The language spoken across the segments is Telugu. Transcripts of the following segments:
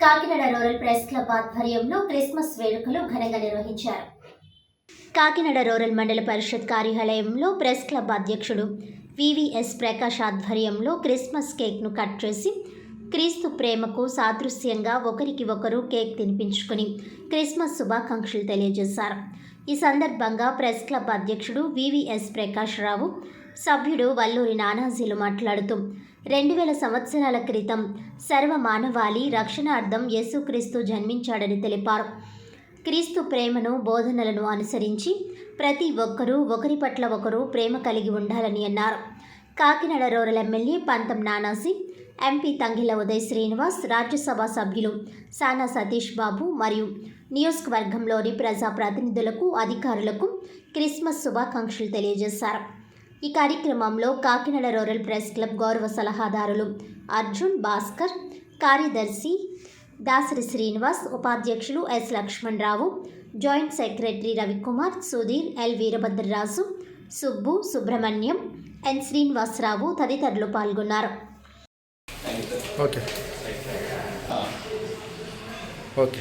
కాకినాడ రూరల్ ప్రెస్ క్లబ్ ఆధ్వర్యంలో క్రిస్మస్ వేడుకలు ఘనంగా నిర్వహించారు. కాకినాడ రూరల్ మండల పరిషత్ కార్యాలయంలో ప్రెస్ క్లబ్ అధ్యక్షుడు వివిఎస్ ప్రకాష్ ఆధ్వర్యంలో క్రిస్మస్ కేక్ను కట్ చేసి క్రీస్తు ప్రేమకు సాదృశ్యంగా ఒకరికి ఒకరు కేక్ తినిపించుకుని క్రిస్మస్ శుభాకాంక్షలు తెలియజేశారు. ఈ సందర్భంగా ప్రెస్ క్లబ్ అధ్యక్షుడు V V S Prakash Rao సభ్యుడు వల్లూరి నానాజీలు మాట్లాడుతూ రెండు వేల సంవత్సరాల క్రితం సర్వ మానవాళి రక్షణార్థం యేసుక్రీస్తు జన్మించాడని తెలిపారు. క్రీస్తు ప్రేమను బోధనలను అనుసరించి ప్రతి ఒక్కరూ ఒకరి పట్ల ఒకరు ప్రేమ కలిగి ఉండాలని అన్నారు. కాకినాడ రూరల్ ఎమ్మెల్యే పంతం నానాసి ఎంపీ తంగిల ఉదయ్ శ్రీనివాస్ రాజ్యసభ సభ్యులు సానా సతీష్ బాబు మరియు నియోజకవర్గంలోని ప్రజాప్రతినిధులకు అధికారులకు క్రిస్మస్ శుభాకాంక్షలు తెలియజేశారు. ఈ కార్యక్రమంలో కాకినాడ రూరల్ ప్రెస్ క్లబ్ గౌరవ సలహాదారులు అర్జున్ భాస్కర్ కార్యదర్శి దాసరి శ్రీనివాస్ ఉపాధ్యక్షులు S Lakshman Rao joint secretary Ravikumar Sudheer L Veerabhadraraju Subbu Subrahmanyam N Srinivasarao తదితరులు పాల్గొన్నారు. ఓకే. ఓకే.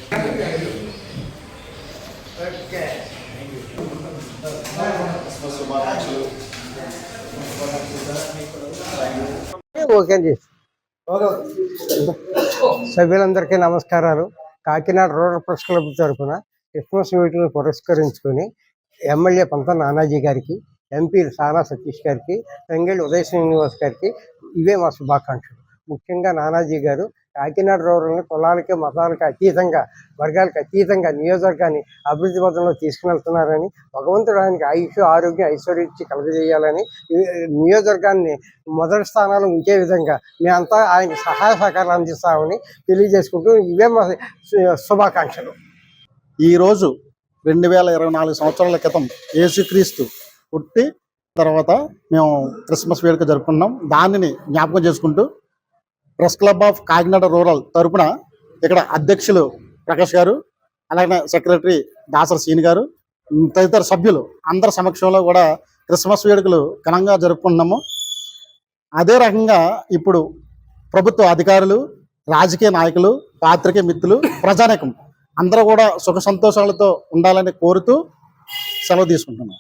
ఓకే. అండి. సభ్యులందరికీ నమస్కారాలు. కాకినాడ రూరల్ ప్రెస్ క్లబ్ తరఫున క్రిస్మస్ వేడుకలను పురస్కరించుకొని ఎమ్మెల్యే పంత నానాజీ గారికి ఎంపీ సానా సతీష్ గారికి తంగేళ్ళి ఉదయ శ్రీనివాస్ గారికి ఇవే మా శుభాకాంక్షలు. ముఖ్యంగా నానాజీ గారు కాకినాడ రూరల్ని కులాలకి మతాలకి అతీతంగా వర్గాలకు అతీతంగా నియోజకవర్గాన్ని అభివృద్ధి పథంలో తీసుకువెళ్తున్నారని భగవంతుడు ఆయనకి ఆయుష్ ఆరోగ్యం ఐశ్వర్యం ఇచ్చి కలుగజేయాలని నియోజకవర్గాన్ని మొదటి స్థానాలు ఉంచే విధంగా మేమంతా ఆయనకి సహాయ సహకారాలు అందిస్తామని తెలియజేసుకుంటూ ఇవే మా శు- శుభాకాంక్షలు. ఈరోజు రెండు వేల ఇరవై నాలుగు సంవత్సరాల క్రితం యేసుక్రీస్తు పుట్టి తర్వాత మేము క్రిస్మస్ వేడుక జరుపుకున్నాం. దానిని జ్ఞాపకం చేసుకుంటూ press club of Kakinada rural తరపున ఇక్కడ అధ్యక్షులు ప్రకాష్ గారు అలాగే సెక్రటరీ దాసర్ సీని గారు తదితర సభ్యులు అందరి సమక్షంలో కూడా క్రిస్మస్ వేడుకలు ఘనంగా జరుపుకుంటున్నాము. అదే రకంగా ఇప్పుడు ప్రభుత్వ అధికారులు రాజకీయ నాయకులు పాత్రికేయ మిత్రులు ప్రజానీకం అందరూ కూడా సుఖ సంతోషాలతో ఉండాలని కోరుతూ సెలవు తీసుకుంటున్నాం.